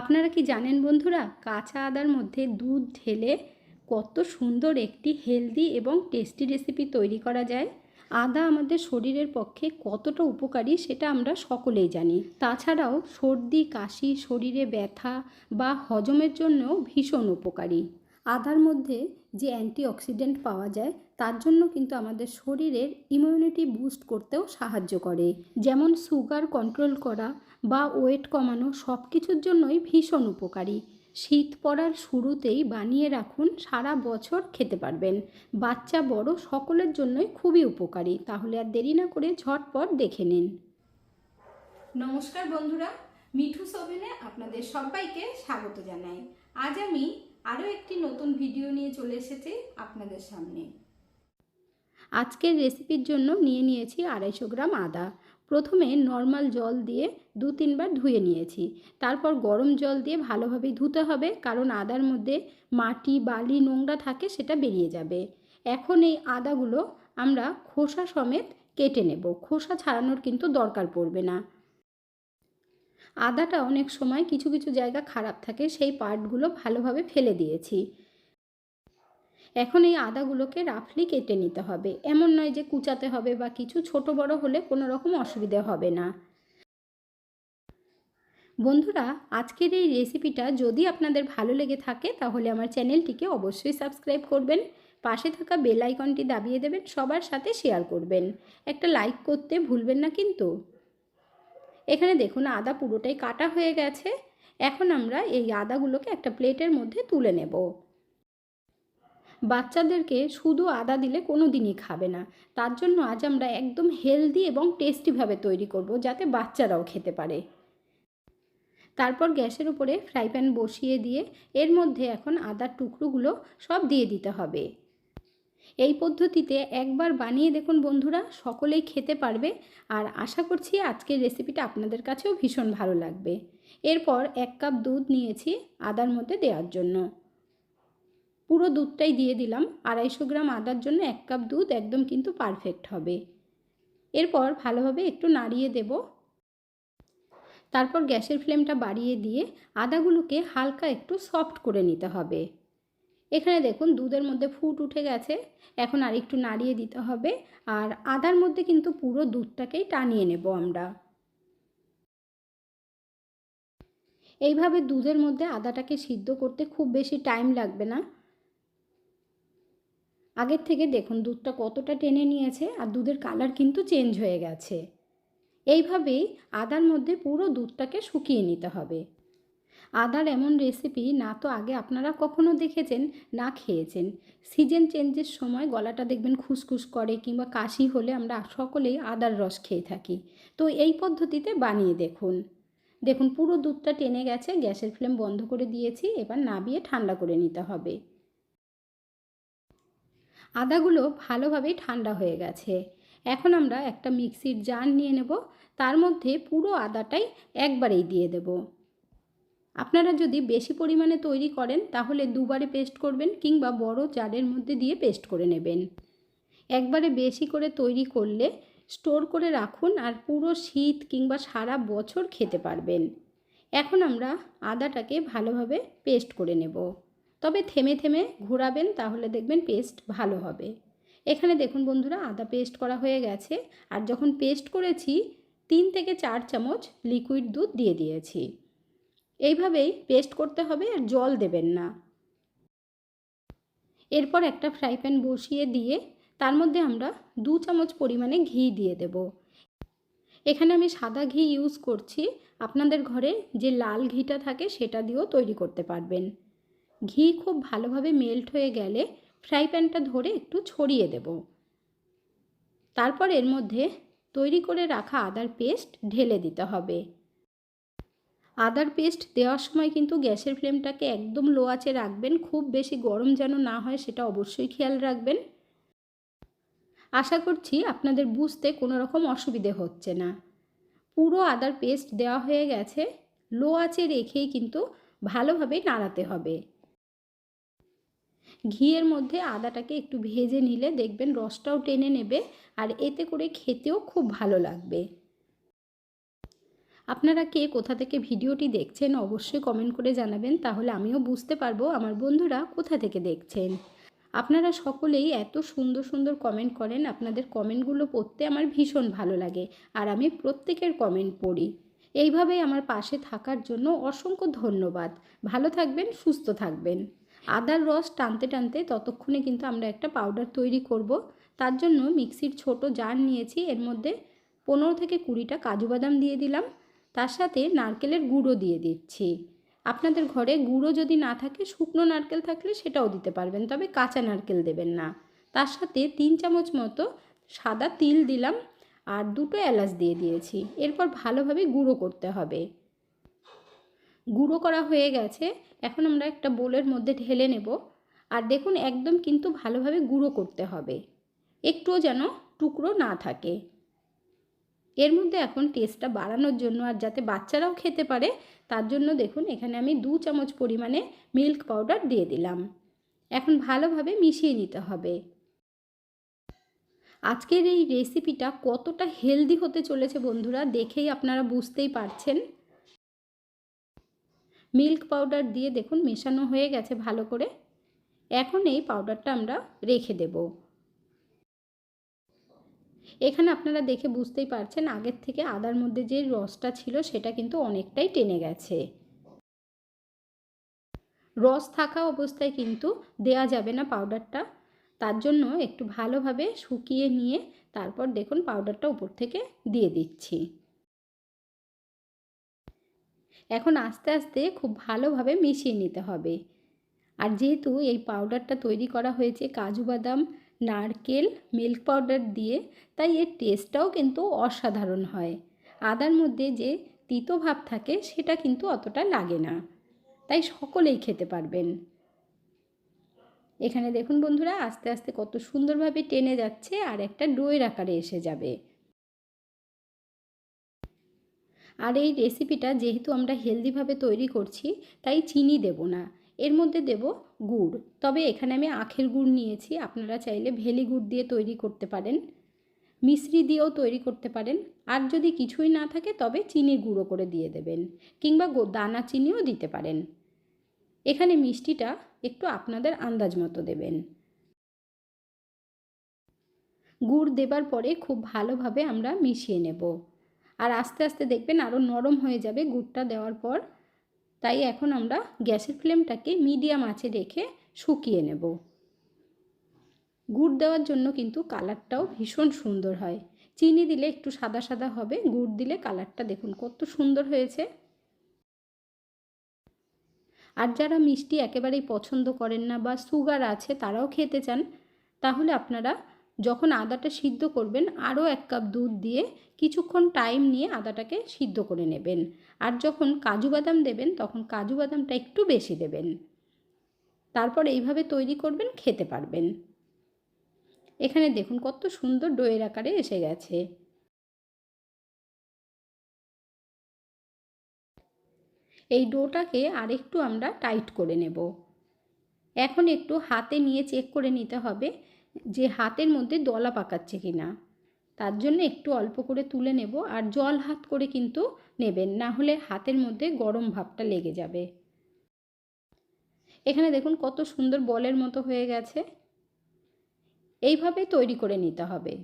আপনারা কি জানেন বন্ধুরা, কাঁচা আদার মধ্যে দুধ ঢেলে কত সুন্দর একটি হেলদি এবং টেস্টি রেসিপি তৈরি করা যায়। আদা আমাদের শরীরের পক্ষে কতটা উপকারী সেটা আমরা সকলেই জানি। তাছাড়াও সর্দি, কাশি, শরীরে ব্যথা বা হজমের জন্যও ভীষণ উপকারী। আদার মধ্যে যে অ্যান্টিঅক্সিডেন্ট পাওয়া যায়, তার জন্য কিন্তু আমাদের শরীরের ইমিউনিটি বুস্ট করতেও সাহায্য করে। যেমন সুগার কন্ট্রোল করা বা ওয়েট কমানো সব কিছুর জন্যই ভীষণ উপকারী। শীত পড়ার শুরুতেই বানিয়ে রাখুন সারা বছর খেতে পারবেন। বাচ্চা, বড় সকলের জন্যই খুবই উপকারী। তাহলে আর দেরি না করে ঝটপট দেখে নিন। নমস্কার বন্ধুরা মিঠু সোভেনে আপনাদের সবাইকে স্বাগত জানাই। আজ আমি আরও একটি নতুন ভিডিও নিয়ে চলে এসেছি আপনাদের সামনে। আজকের রেসিপির জন্য নিয়ে নিয়েছি আড়াইশো গ্রাম আদা। প্রথমে নর্মাল জল দিয়ে দু তিনবার ধুয়ে নিয়েছি। তারপর গরম জল দিয়ে ভালোভাবে ধুতে হবে, কারণ আদার মধ্যে মাটি, বালি, নোংরা থাকে সেটা বেরিয়ে যাবে। এখন এই আদাগুলো আমরা খোসা সমেত কেটে নেব। খোসা ছাড়ানোর কিন্তু দরকার পড়বে না। আদাটা অনেক সময় কিছু কিছু জায়গা খারাপ থাকে, সেই পার্টগুলো ভালোভাবে ফেলে দিয়েছি। এখন এই আদাগুলোকে রাফলি কেটে নিতে হবে। এমন নয় যে কুচাতে হবে বা কিছু ছোট বড় হলে কোনো রকম অসুবিধে হবে না। বন্ধুরা, আজকের এই রেসিপিটা যদি আপনাদের ভালো লেগে থাকে, তাহলে আমার চ্যানেলটিকে অবশ্যই সাবস্ক্রাইব করবেন, পাশে থাকা বেল আইকনটি দাবিয়ে দেবেন, সবার সাথে শেয়ার করবেন। একটা লাইক করতে ভুলবেন না কিন্তু। এখানে দেখুন আদা পুরোটাই কাটা হয়ে গেছে। এখন আমরা এই আদাগুলোকে একটা প্লেটের মধ্যে তুলে নেব। বাচ্চাদেরকে শুধু আদা দিলে কোনো দিনই খাবে না। তার জন্য আজ আমরা একদম হেলদি এবং টেস্টিভাবে তৈরি করব যাতে বাচ্চারাও খেতে পারে। তারপর গ্যাসের উপরে ফ্রাই প্যান বসিয়ে দিয়ে এর মধ্যে এখন আদার টুকরোগুলো সব দিয়ে দিতে হবে। এই পদ্ধতিতে একবার বানিয়ে দেখুন বন্ধুরা, সকলেই খেতে পারবে আর আশা করছি আজকের রেসিপিটা আপনাদের কাছেও ভীষণ ভালো লাগবে। এরপর এক কাপ দুধ নিয়েছি আদার মধ্যে দেওয়ার জন্য। পুরো দুধটাই দিয়ে দিলাম, আড়াইশো গ্রাম আদার জন্য এক কাপ দুধ একদম কিন্তু পারফেক্ট হবে। এরপর ভালোভাবে একটু নাড়িয়ে দেব। তারপর গ্যাসের ফ্লেমটা বাড়িয়ে দিয়ে আদাগুলোকে হালকা একটু সফট করে নিতে হবে। এখানে দেখুন দুধের মধ্যে ফুট উঠে গেছে। এখন আর একটু নাড়িয়ে দিতে হবে আর আদার মধ্যে কিন্তু পুরো দুধটাকেই টানিয়ে নেব আমরা। এইভাবে দুধের মধ্যে আদাটাকে সিদ্ধ করতে খুব বেশি টাইম লাগবে না। আগের থেকে দেখুন দুধটা কতটা টেনে নিয়েছে আর দুধের কালার কিন্তু চেঞ্জ হয়ে গেছে। এইভাবেই আদার মধ্যে পুরো দুধটাকে শুকিয়ে নিতে হবে। আদার এমন রেসিপি না তো আগে আপনারা কখনো দেখেছেন, না খেয়েছেন। সিজন চেঞ্জের সময় গলাটা দেখবেন খুসখুস করে কিংবা কাশি হলে আমরা সকলেই আদার রস খেয়ে থাকি। তো এই পদ্ধতিতে বানিয়ে দেখুন। দেখুন, পুরো দুধটা টেনে গেছে, গ্যাসের ফ্লেম বন্ধ করে দিয়েছি, এবার নাবিয়ে ঠান্ডা করে নিতে হবে। আদাগুলো ভালোভাবেই ঠান্ডা হয়ে গেছে। এখন আমরা একটা মিক্সির জার নিয়ে নেব, তার মধ্যে পুরো আদাটাই একবারেই দিয়ে দেব। আপনারা যদি বেশি পরিমাণে তৈরি করেন, তাহলে দুবারে পেস্ট করবেন কিংবা বড় জারের মধ্যে দিয়ে পেস্ট করে নেবেন। একবারে বেশি করে তৈরি করলে স্টোর করে রাখুন আর পুরো শীত কিংবা সারা বছর খেতে পারবেন। এখন আমরা আদাটাকে ভালোভাবে পেস্ট করে নেব। তবে থেমে থেমে ঘোরাবেন, তাহলে দেখবেন পেস্ট ভালো হবে। এখানে দেখুন বন্ধুরা, আদা পেস্ট করা হয়ে গেছে। আর যখন পেস্ট করেছি, তিন থেকে চার চামচ লিকুইড দুধ দিয়ে দিয়েছি। এইভাবেই পেস্ট করতে হবে আর জল দেবেন না। এরপর একটা ফ্রাই প্যান বসিয়ে দিয়ে তার মধ্যে আমরা দু চামচ পরিমাণে ঘি দিয়ে দেব। এখানে আমি সাদা ঘি ইউজ করছি। আপনাদের ঘরে যে লাল ঘিটা থাকে সেটা দিয়েও তৈরি করতে পারবেন। ঘি খুব ভালোভাবে মেল্ট হয়ে গেলে ফ্রাই প্যানটা ধরে একটু ছড়িয়ে দেব। তারপর এর মধ্যে তৈরি করে রাখা আদার পেস্ট ঢেলে দিতে হবে। আদার পেস্ট দেওয়ার সময় কিন্তু গ্যাসের ফ্লেমটাকে একদম লো আঁচে রাখবেন। খুব বেশি গরম যেন না হয় সেটা অবশ্যই খেয়াল রাখবেন। আশা করছি আপনাদের বুঝতে কোনো রকম অসুবিধে হচ্ছে না। পুরো আদার পেস্ট দেওয়া হয়ে গেছে। লো আঁচে রেখেই কিন্তু ভালোভাবে নাড়াতে হবে। ঘিয়ের মধ্যে আদাটাকে একটু ভেজে নিলে দেখবেন রসটাও টেনে নেবে আর এতে করে খেতেও খুব ভালো লাগবে। আপনারা কে, কোথা থেকে ভিডিওটি দেখছেন অবশ্যই কমেন্ট করে জানাবেন, তাহলে আমিও বুঝতে পারব আমার বন্ধুরা কোথা থেকে দেখছেন। আপনারা সকলেই এত সুন্দর সুন্দর কমেন্ট করেন, আপনাদের কমেন্টগুলো পড়তে আমার ভীষণ ভালো লাগে, আর আমি প্রত্যেকের কমেন্ট পড়ি। এইভাবেই আমার পাশে থাকার জন্য অসংখ্য ধন্যবাদ। ভালো থাকবেন, সুস্থ থাকবেন। আদার রস টানতে টানতে ততক্ষণে কিন্তু আমরা একটা পাউডার তৈরি করব। তার জন্য মিক্সির ছোট জার নিয়েছি, এর মধ্যে পনেরো থেকে কুড়িটা কাজু বাদাম দিয়ে দিলাম। তার সাথে নারকেলের গুঁড়ো দিয়ে দিচ্ছি। আপনাদের ঘরে গুঁড়ো যদি না থাকে, শুকনো নারকেল থাকলে সেটাও দিতে পারবেন, তবে কাঁচা নারকেল দেবেন না। তার সাথে তিন চামচ মতো সাদা তিল দিলাম আর দুটো এলাচ দিয়ে দিয়েছি। এরপর ভালোভাবে গুঁড়ো করতে হবে। গুঁড়ো করা হয়ে গেছে, এখন আমরা একটা বোলের মধ্যে ঢেলে নেব আর দেখুন একদম কিন্তু ভালোভাবে গুঁড়ো করতে হবে। একটুও যেন টুকরো না থাকে। এর মধ্যে এখন টেস্টটা বাড়ানোর জন্য আর যাতে বাচ্চারাও খেতে পারে, তার জন্য দেখুন এখানে আমি দু চামচ পরিমাণে মিল্ক পাউডার দিয়ে দিলাম। এখন ভালোভাবে মিশিয়ে নিতে হবে। আজকের এই রেসিপিটা কতটা হেলদি হতে চলেছে বন্ধুরা, দেখেই আপনারা বুঝতেই পারছেন। মিল্ক পাউডার দিয়ে দেখুন মেশানো হয়ে গেছে ভালো করে। এখন এই পাউডারটা আমরা রেখে দেবো। এখানে আপনারা দেখে বুঝতেই পারছেন আগের থেকে আদার মধ্যে যে রসটা ছিল সেটা কিন্তু অনেকটাই টেনে গেছে। রস থাকা অবস্থায় কিন্তু দেয়া যাবে না পাউডারটা। তার জন্য একটু ভালোভাবে শুকিয়ে নিয়ে তারপর দেখুন পাউডারটা উপর থেকে দিয়ে দিচ্ছি। এখন আস্তে আস্তে খুব ভালোভাবে মিশিয়ে নিতে হবে। আর যেহেতু এই পাউডারটা তৈরি করা হয়েছে কাজু বাদাম নারকেল মিল্ক পাউডার দিয়ে, তাই এর টেস্টটাও কিন্তু অসাধারণ হয়। আদার মধ্যে যে তিতো ভাব থাকে, সেটা কিন্তু অতটা লাগে না। তাই সকলেই খেতে পারবেন। এখানে দেখুন বন্ধুরা, আস্তে আস্তে কত সুন্দরভাবে টেনে যাচ্ছে আর একটা ডোয়ের আকারে এসে যাবে। আর এই রেসিপিটা যেহেতু আমরা হেলদিভাবে তৈরি করছি, তাই চিনি দেব না। এর মধ্যে দেব গুড়। তবে এখানে আমি আখের গুড় নিয়েছি, আপনারা চাইলে ভেলি গুড় দিয়ে তৈরি করতে পারেন, মিশ্রি দিয়েও তৈরি করতে পারেন। আর যদি কিছুই না থাকে, তবে চিনি গুঁড়ো করে দিয়ে দেবেন, কিংবা দানা চিনিও দিতে পারেন। এখানে মিষ্টিটা একটু আপনাদের আন্দাজ মতো দেবেন। গুড় দেবার পরে খুব ভালোভাবে আমরা মিশিয়ে নেব। আর আস্তে আস্তে দেখবেন আরও নরম হয়ে যাবে গুড়টা দেওয়ার পর। তাই এখন আমরা গ্যাসের ফ্লেমটাকে মিডিয়াম আঁচে রেখে শুকিয়ে নেব। গুড় দেওয়ার জন্য কিন্তু কালারটাও ভীষণ সুন্দর হয়। চিনি দিলে একটু সাদা সাদা হবে, গুড় দিলে কালারটা দেখুন কত সুন্দর হয়েছে। আর যারা মিষ্টি একেবারেই পছন্দ করেন না বা সুগার আছে তারাও খেতে চান, তাহলে আপনারা যখন আদাটা সিদ্ধ করবেন, আরও এক কাপ দুধ দিয়ে কিছুক্ষণ টাইম নিয়ে আদাটাকে সিদ্ধ করে নেবেন। আর যখন কাজু বাদাম দেবেন, তখন কাজু বাদামটা একটু বেশি দেবেন। তারপর এইভাবে তৈরি করবেন, খেতে পারবেন। এখানে দেখুন কত সুন্দর ডোয়ের আকারে এসে গেছে। এই ডোটাকে আরেকটু আমরা টাইট করে নেব। এখন একটু হাতে নিয়ে চেক করে নিতে হবে যে হাতের মধ্যে দলা পাকাচ্ছে কি না তার জন্য একটু অল্প করে তুলে নেব আর জল হাত করে কিন্তু নেবেন, না হলে হাতের মধ্যে গরম ভাবটা লেগে যাবে। এখানে দেখুন কত সুন্দর বলের মতো হয়ে গেছে। এইভাবে তৈরি করে নিতে হবে।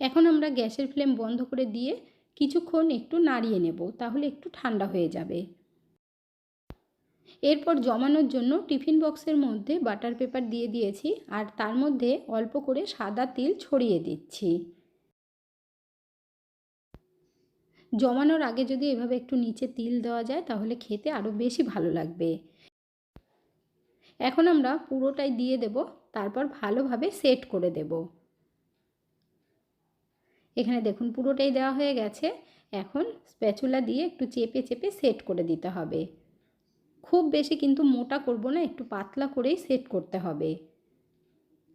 এখন আমরা গ্যাসের ফ্লেম বন্ধ করে দিয়ে কিছুক্ষণ একটু নাড়িয়ে নেব, তাহলে একটু ঠান্ডা হয়ে যাবে। এরপর জমানোর জন্য টিফিন বক্সের মধ্যে বাটার পেপার দিয়ে দিয়েছি আর তার মধ্যে অল্প করে সাদা তিল ছড়িয়ে দিচ্ছি। জমানোর আগে যদি এভাবে একটু নিচে তিল দেওয়া যায় তাহলে খেতে আরও বেশি ভালো লাগবে। এখন আমরা পুরোটাই দিয়ে দেব, তারপর ভালোভাবে সেট করে দেব। এখানে দেখুন পুরোটাই দেওয়া হয়ে গেছে, এখন স্প্যাচুলা দিয়ে একটু চেপে চেপে সেট করে দিতে হবে। খুব বেশি কিন্তু মোটা করব না, একটু পাতলা করেই সেট করতে হবে।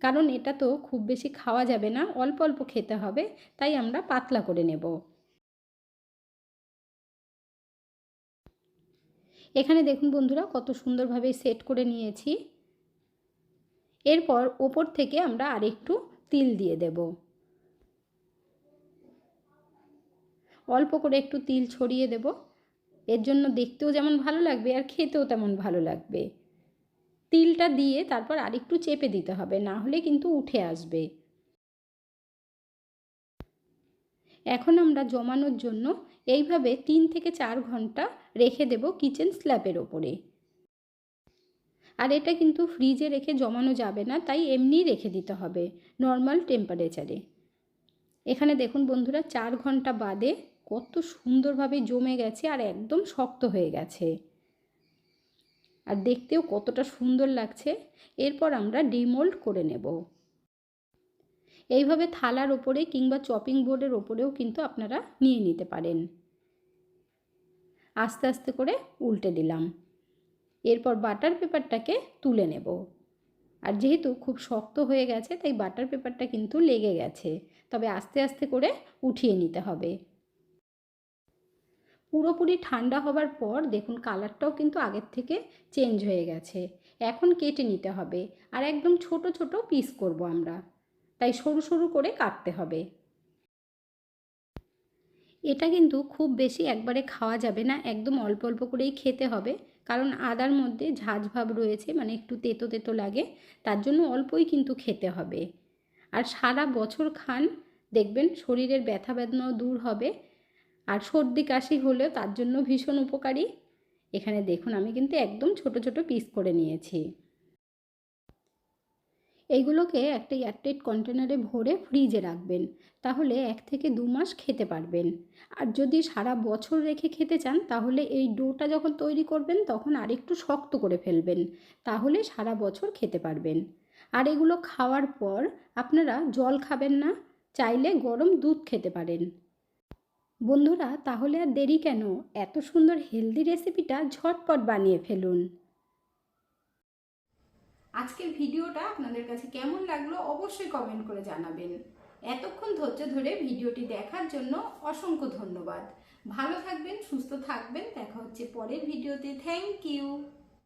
কারণ এটা তো খুব বেশি খাওয়া যাবে না, অল্প অল্প খেতে হবে, তাই আমরা পাতলা করে নেব। এখানে দেখুন বন্ধুরা, কত সুন্দরভাবে সেট করে নিয়েছি। এরপর ওপর থেকে আমরা আরেকটু তিল দিয়ে দেব। অল্প করে একটু তিল ছড়িয়ে দেব। এর জন্য দেখতেও যেমন ভালো লাগবে আর খেতেও তেমন ভালো লাগবে। তিলটা দিয়ে তারপর আরেকটু চেপে দিতে হবে, না হলে কিন্তু উঠে আসবে। এখন আমরা জমানোর জন্য এইভাবে তিন থেকে চার ঘণ্টা রেখে দেব কিচেন স্ল্যাবের ওপরে। আর এটা কিন্তু ফ্রিজে রেখে জমানো যাবে না, তাই এমনিই রেখে দিতে হবে নর্মাল টেম্পারেচারে। এখানে দেখুন বন্ধুরা, চার ঘণ্টা বাদে কত সুন্দরভাবে জমে গেছে আর একদম শক্ত হয়ে গেছে। আর দেখতেও কতটা সুন্দর লাগছে। এরপর আমরা ডিমোল্ড করে নেব। এইভাবে থালার ওপরে কিংবা চপিং বোর্ডের ওপরেও কিন্তু আপনারা নিয়ে নিতে পারেন। আস্তে আস্তে করে উল্টে দিলাম। এরপর বাটার পেপারটাকে তুলে নেব। আর যেহেতু খুব শক্ত হয়ে গেছে, তাই বাটার পেপারটা কিন্তু লেগে গেছে। তবে আস্তে আস্তে করে উঠিয়ে নিতে হবে। পুরোপুরি ঠান্ডা হবার পর দেখুন কালারটাও কিন্তু আগের থেকে চেঞ্জ হয়ে গেছে। এখন কেটে নিতে হবে আর একদম ছোট ছোট পিস করব আমরা। তাই সরু সরু করে কাটতে হবে। এটা কিন্তু খুব বেশি একবারে খাওয়া যাবে না, একদম অল্প অল্প করেই খেতে হবে। কারণ আদার মধ্যে ঝাঁঝ ভাব রয়েছে মানে একটু তেতো তেতো লাগে, তার জন্য অল্পই কিন্তু খেতে হবে। আর সারা বছর খান, দেখবেন শরীরের ব্যথা বেদনাও দূর হবে আর সর্দি কাশি হলেও তার জন্য ভীষণ উপকারী। এখানে দেখুন, আমি কিন্তু একদম ছোট ছোট পিস করে নিয়েছি। এইগুলোকে একটা এয়ারটাইট কন্টেনারে ভরে ফ্রিজে রাখবেন। তাহলে এক থেকে দু মাস খেতে পারবেন। আর যদি সারা বছর রেখে খেতে চান, তাহলে এই ডোটা যখন তৈরি করবেন, তখন আরেকটু শক্ত করে ফেলবেন। তাহলে সারা বছর খেতে পারবেন। আর এগুলো খাওয়ার পর আপনারা জল খাবেন না, চাইলে গরম দুধ খেতে পারেন। বন্ধুরা, তাহলে আর দেরি কেন? এত সুন্দর হেলদি রেসিপিটা ঝটপট বানিয়ে ফেলুন। আজকের ভিডিওটা আপনাদের কাছে কেমন লাগল অবশ্যই কমেন্ট করে জানাবেন। এতক্ষণ ধৈর্য ধরে ভিডিওটি দেখার জন্য অসংখ্য ধন্যবাদ। ভালো থাকবেন, সুস্থ থাকবেন। দেখা হচ্ছে পরের ভিডিওতে। Thank you